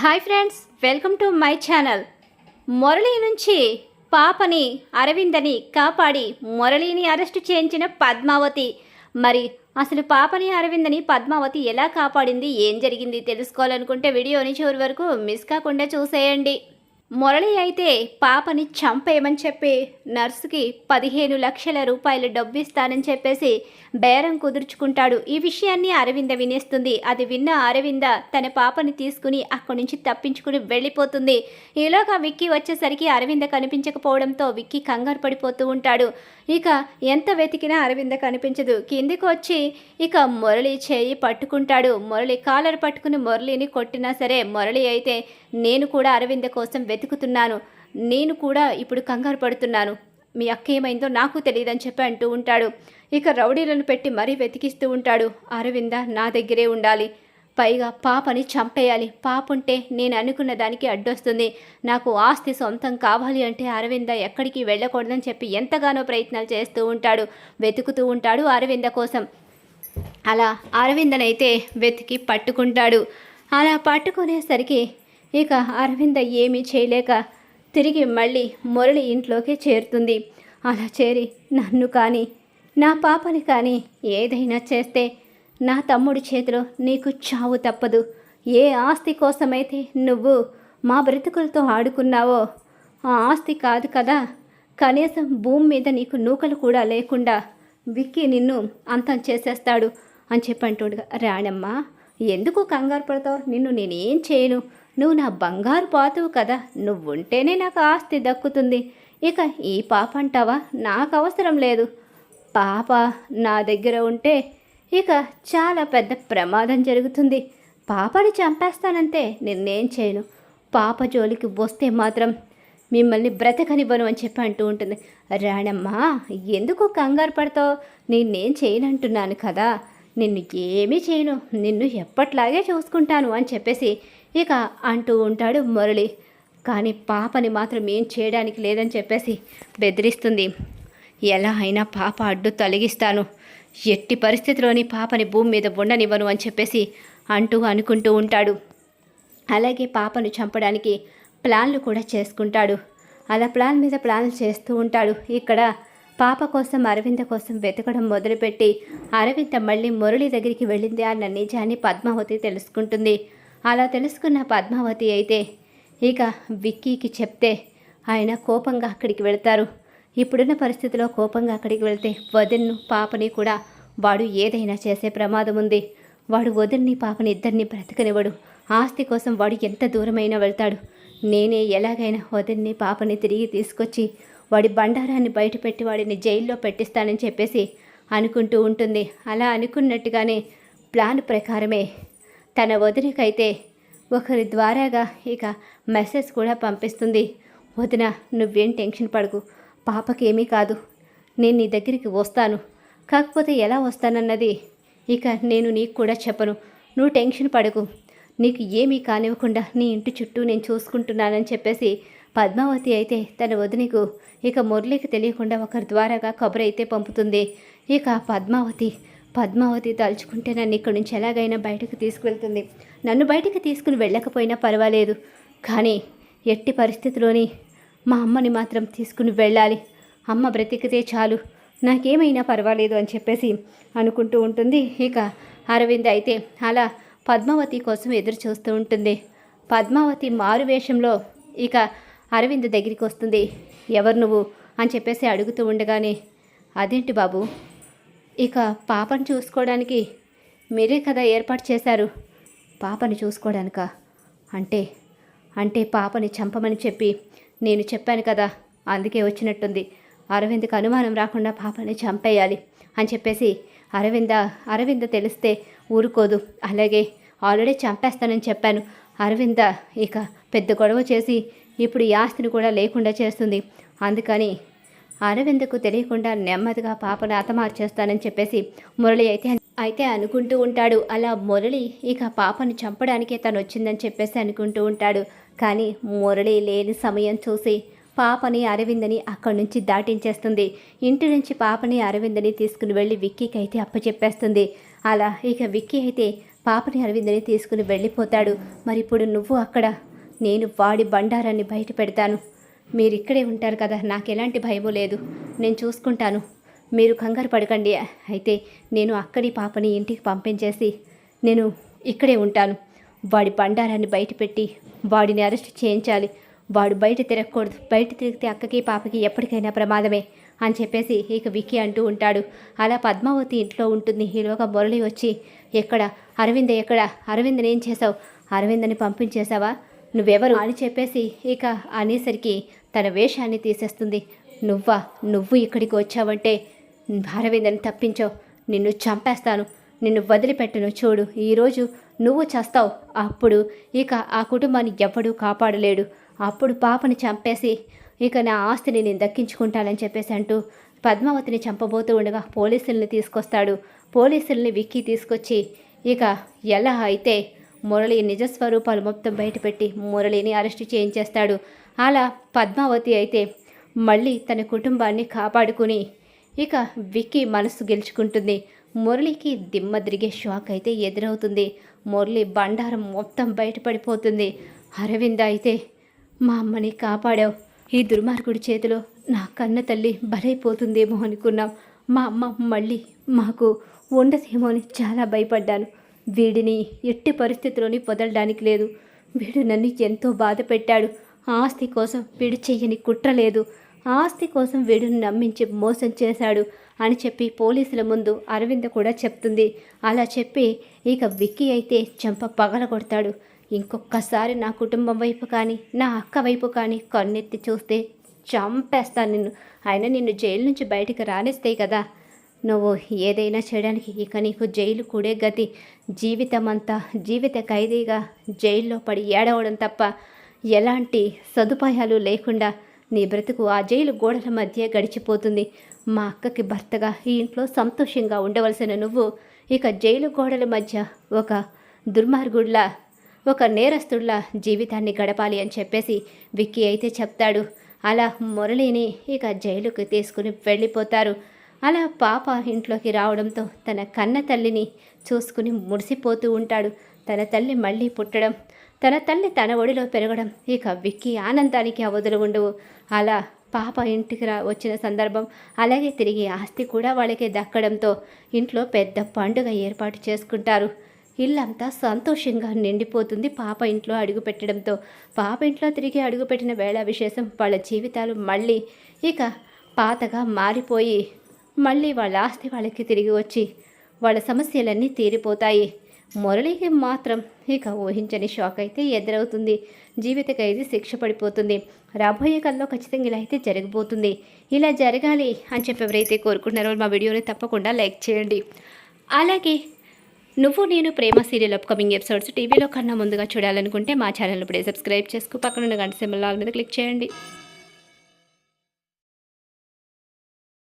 Hi friends welcome to my channel. Murali నుంచి పాపని అరవిందని కాపాడి మురళిని అరెస్టు చేయించిన పద్మావతి. మరి అసలు పాపని అరవిందని పద్మావతి ఎలా కాపాడింది ఏం జరిగింది తెలుసుకోవాలనుకుంటే వీడియోని చివరి వరకు మిస్ కాకుండా చూసేయండి. మురళి అయితే పాపని చంపేయమని చెప్పి నర్సుకి పదిహేను లక్షల రూపాయలు డబ్బు ఇస్తానని చెప్పేసి బేరం కుదుర్చుకుంటాడు. ఈ విషయాన్ని అరవింద వినేస్తుంది. అది విన్న అరవింద తన పాపని తీసుకుని అక్కడి నుంచి తప్పించుకుని వెళ్ళిపోతుంది. ఈలోగా విక్కీ వచ్చేసరికి అరవింద కనిపించకపోవడంతో విక్కీ కంగారు పడిపోతూ ఉంటాడు. ఇక ఎంత వెతికినా అరవింద కనిపించదు. కిందికి వచ్చి ఇక మురళి చేయి పట్టుకుంటాడు. మురళి కాలర్ పట్టుకుని మురళిని కొట్టినా సరే మురళి అయితే నేను కూడా అరవింద కోసం వెతుకుతున్నాను. నేను కూడా ఇప్పుడు కంగారు పడుతున్నాను. మీ అక్క ఏమైందో నాకు తెలియదని చెప్పి అంటూ ఉంటాడు. ఇక రౌడీలను పెట్టి మరీ వెతికిస్తూ ఉంటాడు. అరవింద నా దగ్గరే ఉండాలి. పైగా పాపని చంపేయాలి. పాప ఉంటే నేను అనుకున్న దానికి అడ్డొస్తుంది. నాకు ఆస్తి సొంతం కావాలి అంటే అరవింద ఎక్కడికి వెళ్ళకూడదని చెప్పి ఎంతగానో ప్రయత్నాలు చేస్తూ ఉంటాడు. వెతుకుతూ ఉంటాడు అరవింద కోసం. అలా అరవిందనైతే వెతికి పట్టుకుంటాడు. అలా పట్టుకునేసరికి ఇక అరవింద ఏమీ చేయలేక తిరిగి మళ్ళీ మురళి ఇంట్లోకి చేరుతుంది. అలా చేరి నన్ను కానీ నా పాపని కానీ ఏదైనా చేస్తే నా తమ్ముడి చేతిలో నీకు చావు తప్పదు. ఏ ఆస్తి కోసమైతే నువ్వు మా బ్రతుకులతో ఆడుకున్నావో ఆ ఆస్తి కాదు కదా. కనీసం భూమి మీద నీకు నూకలు కూడా లేకుండా విక్కి నిన్ను అంతం చేసేస్తాడు అని చెప్పి అంటుండగా రాణమ్మ. ఎందుకు కంగారు పడతావు? నిన్ను నేనేం చేయను. నువ్వు నా బంగారు పాతువు కదా నువ్వుంటేనే నాకు ఆస్తి దక్కుతుంది. ఇక ఈ పాప అంటావా నాకు అవసరం లేదు. పాప నా దగ్గర ఉంటే ఇక చాలా పెద్ద ప్రమాదం జరుగుతుంది. పాపని చంపేస్తానంతే నిన్నేం చేయను. పాప జోలికి వస్తే మాత్రం మిమ్మల్ని బ్రతకనివ్వను అని చెప్పి అంటూ ఉంటుంది. రాణమ్మా ఎందుకు కంగారు పడతావు? నిన్నేం చేయనంటున్నాను కదా. నిన్ను ఏమీ చేయను. నిన్ను ఎప్పట్లాగే చూసుకుంటాను అని చెప్పేసి ఇక అంటూ ఉంటాడు మురళి. కానీ పాపని మాత్రం ఏం చేయడానికి లేదని చెప్పేసి బెదిరిస్తుంది. ఎలా అయినా పాప అడ్డు తొలగిస్తాను. ఎట్టి పరిస్థితిలోని పాపని భూమి మీద ఉండనివ్వను అని చెప్పేసి అంటూ అనుకుంటూ ఉంటాడు. అలాగే పాపను చంపడానికి ప్లాన్లు కూడా చేసుకుంటాడు. అలా ప్లాన్ మీద ప్లాన్లు చేస్తూ ఉంటాడు. ఇక్కడ పాప కోసం అరవింద కోసం వెతకడం మొదలుపెట్టి అరవింద మళ్ళీ మురళి దగ్గరికి వెళ్ళింది అన్న నిజాన్ని పద్మావతి తెలుసుకుంటుంది. అలా తెలుసుకున్న పద్మావతి అయితే ఇక విక్కీకి చెప్తే ఆయన కోపంగా అక్కడికి వెళ్తారు. ఇప్పుడున్న పరిస్థితిలో కోపంగా అక్కడికి వెళ్తే వదిన్ను పాపని కూడా వాడు ఏదైనా చేసే ప్రమాదం ఉంది. వాడు వదిన్ని పాపని ఇద్దరిని బ్రతకనివ్వడు. ఆస్తి కోసం వాడు ఎంత దూరమైనా వెళ్తాడు. నేనే ఎలాగైనా వదిన్ని పాపని తిరిగి తీసుకొచ్చి వాడి బండారాన్ని బయటపెట్టి వాడిని జైల్లో పెట్టిస్తానని చెప్పేసి అనుకుంటూ ఉంటుంది. అలా అనుకున్నట్టుగానే ప్లాన్ ప్రకారమే తన వదినకైతే ఒకరి ద్వారాగా ఇక మెసేజ్ కూడా పంపిస్తుంది. వదిన నువ్వేం టెన్షన్ పడకు. పాపకేమీ కాదు. నేను నీ దగ్గరికి వస్తాను. కాకపోతే ఎలా వస్తానన్నది ఇక నేను నీకు కూడా చెప్పను. నువ్వు టెన్షన్ పడకు. నీకు ఏమీ కానివ్వకుండా నీ ఇంటి చుట్టూ నేను చూసుకుంటున్నానని చెప్పేసి పద్మావతి అయితే తన వదినకు ఇక మురళికి తెలియకుండా ఒకరి ద్వారాగా కబురు అయితే పంపుతుంది. ఇక పద్మావతి పద్మావతి తలుచుకుంటే నన్ను ఇక్కడి నుంచి ఎలాగైనా బయటకు తీసుకువెళ్తుంది. నన్ను బయటకు తీసుకుని వెళ్ళకపోయినా పర్వాలేదు. కానీ ఎట్టి పరిస్థితిలోని మా అమ్మని మాత్రం తీసుకుని వెళ్ళాలి. అమ్మ బ్రతికితే చాలు. నాకేమైనా పర్వాలేదు అని చెప్పేసి అనుకుంటూ ఉంటుంది. ఇక అరవింద్ అయితే అలా పద్మావతి కోసం ఎదురు చూస్తూ ఉంటుంది. పద్మావతి మారు వేషంలో ఇక అరవింద్ దగ్గరికి వస్తుంది. ఎవరు నువ్వు? అని చెప్పేసి అడుగుతూ ఉండగానే అదేంటి బాబు? ఇక పాపను చూసుకోవడానికి మీరే కదా ఏర్పాటు చేశారు. పాపని చూసుకోవడానిక? అంటే అంటే పాపని చంపమని చెప్పి నేను చెప్పాను కదా అందుకే వచ్చినట్టుంది. అరవింద్కి అనుమానం రాకుండా పాపని చంపేయాలి అని చెప్పేసి అరవింద అరవింద తెలిస్తే ఊరుకోదు. అలాగే ఆల్రెడీ చంపేస్తానని చెప్పాను. అరవింద ఇక పెద్ద గొడవ చేసి ఇప్పుడు ఈ ఆస్తిని కూడా లేకుండా చేస్తుంది. అందుకని అరవిందకు తెలియకుండా నెమ్మదిగా పాపను హతమార్చేస్తానని చెప్పేసి మురళి అయితే అయితే అనుకుంటూ ఉంటాడు. అలా మురళి ఇక పాపను చంపడానికే తను వచ్చిందని చెప్పేసి అనుకుంటూ ఉంటాడు. కానీ మురళి లేని సమయం చూసి పాపని అరవిందని అక్కడి నుంచి దాటించేస్తుంది. ఇంటి నుంచి పాపని అరవిందని తీసుకుని వెళ్ళి విక్కీకి అయితే అప్పచెప్పేస్తుంది. అలా ఇక విక్కీ అయితే పాపని అరవిందని తీసుకుని వెళ్ళిపోతాడు. మరి ఇప్పుడు నువ్వు అక్కడ నేను వాడి బండారాన్ని బయట పెడతాను. మీరు ఇక్కడే ఉంటారు కదా నాకు ఎలాంటి భయమూ లేదు. నేను చూసుకుంటాను. మీరు కంగారు పడకండి. అయితే నేను అక్కడి పాపని ఇంటికి పంపించేసి నేను ఇక్కడే ఉంటాను. వాడి బండారాన్ని బయట పెట్టి వాడిని అరెస్ట్ చేయించాలి. వాడు బయట తిరగకూడదు. బయట తిరిగితే అక్కకి పాపకి ఎప్పటికైనా ప్రమాదమే అని చెప్పేసి ఇక వికి అంటూ ఉంటాడు. అలా పద్మావతి ఇంట్లో ఉంటుంది. ఈలోగా మురళి వచ్చి ఎక్కడ? అరవింద్ ఎక్కడ? అరవింద్ని ఏం చేసావు అరవిందని పంపించేశావా? నువ్వెవరు? అని చెప్పేసి ఇక అనేసరికి తన వేషాన్ని తీసేస్తుంది. నువ్వా? నువ్వు ఇక్కడికి వచ్చావంటే అరవిందని తప్పించో నిన్ను చంపేస్తాను. నిన్ను వదిలిపెట్టను చూడు. ఈరోజు నువ్వు చస్తావు. అప్పుడు ఇక ఆ కుటుంబాన్ని ఎవ్వడూ కాపాడలేడు. అప్పుడు పాపని చంపేసి ఇక నా ఆస్తిని నేను దక్కించుకుంటానని చెప్పేసి అంటూ పద్మావతిని చంపబోతూ ఉండగా పోలీసుల్ని తీసుకొస్తాడు. పోలీసుల్ని విక్కి తీసుకొచ్చి ఇక ఎలా అయితే మురళి నిజస్వరూపాలు మొత్తం బయటపెట్టి మురళిని అరెస్ట్ చేయించేస్తాడు. అలా పద్మావతి అయితే మళ్ళీ తన కుటుంబాన్ని కాపాడుకుని ఇక విక్కీ మనసు గెలుచుకుంటుంది. మురళికి దిమ్మ తిరిగే షాక్ అయితే ఎదురవుతుంది. మురళి బండారం మొత్తం బయటపడిపోతుంది. అరవింద అయితే మా అమ్మని కాపాడావు. ఈ దుర్మార్గుడి చేతిలో నా కన్న తల్లి బలైపోతుందేమో అనుకున్నాం. మా అమ్మ మళ్ళీ మాకు ఉండదేమో అని చాలా భయపడ్డాను. వీడిని ఎట్టి పరిస్థితిలోని వదలడానికి లేదు. వీడు నన్ను ఎంతో బాధ పెట్టాడు. ఆస్తి కోసం వీడు చెయ్యని కుట్ర లేదు. ఆస్తి కోసం వీడిని నమ్మించి మోసం చేశాడు అని చెప్పి పోలీసుల ముందు అరవింద కూడా చెప్తుంది. అలా చెప్పి ఇక విక్కీ అయితే చెంప పగల కొడతాడు ఇంకొకసారి నా కుటుంబం వైపు కానీ నా అక్క వైపు కానీ కన్నెత్తి చూస్తే చంపేస్తాను నిన్ను. అయినా నిన్ను జైలు నుంచి బయటికి రానిస్తే కదా. నువ్వు ఏదైనా చేయడానికి ఇక నీకు జైలు కూడే గతి. జీవితం అంతా జీవిత ఖైదీగా జైల్లో పడి ఏడవడం తప్ప ఎలాంటి సదుపాయాలు లేకుండా నీ బ్రతుకు ఆ జైలు గోడల మధ్య గడిచిపోతుంది. మా అక్కకి భర్తగా ఈ ఇంట్లో సంతోషంగా ఉండవలసిన నువ్వు ఇక జైలు గోడల మధ్య ఒక దుర్మార్గుడిలా ఒక నేరస్తుడిలా జీవితాన్ని గడపాలి అని చెప్పేసి విక్కీ అయితే చెప్తాడు. అలా మురళిని ఇక జైలుకి తీసుకుని వెళ్ళిపోతారు. అలా పాప ఇంట్లోకి రావడంతో తన కన్న తల్లిని చూసుకుని మురిసిపోతూ ఉంటాడు. తన తల్లి మళ్ళీ పుట్టడం తన తల్లి తన ఒడిలో పెరగడం ఇక విక్కి ఆనందానికి అవధులు ఉండవు. అలా పాప ఇంటికి రా వచ్చిన సందర్భం అలాగే తిరిగి ఆస్తి కూడా వాళ్ళకి దక్కడంతో ఇంట్లో పెద్ద పండుగ ఏర్పాటు చేసుకుంటారు. ఇల్లంతా సంతోషంగా నిండిపోతుంది పాప ఇంట్లో అడుగు పెట్టడంతో. పాప ఇంట్లో తిరిగి అడుగుపెట్టిన వేళ విశేషం వాళ్ళ జీవితాలు మళ్ళీ ఇక పాతగా మారిపోయి మళ్ళీ వాళ్ళ ఆస్తి వాళ్ళకి తిరిగి వచ్చి వాళ్ళ సమస్యలన్నీ తీరిపోతాయి. మురళికి మాత్రం ఇక ఊహించని షాక్ అయితే ఎదురవుతుంది. జీవిత ఖైదీ శిక్ష పడిపోతుంది. రాబోయే కథలో ఖచ్చితంగా ఇలా అయితే జరగబోతుంది. ఇలా జరగాలి అని చెప్పి ఎవరైతే కోరుకుంటున్నారో మా వీడియోని తప్పకుండా లైక్ చేయండి. అలాగే నువ్వు నేను ప్రేమ సీరియల్ అప్కమింగ్ ఎపిసోడ్స్ టీవీలో కన్నా ముందుగా చూడాలనుకుంటే మా ఛానల్ ఇప్పుడే సబ్స్క్రైబ్ చేసుకు. పక్కనున్న గంట సింబల్ మీద క్లిక్ చేయండి.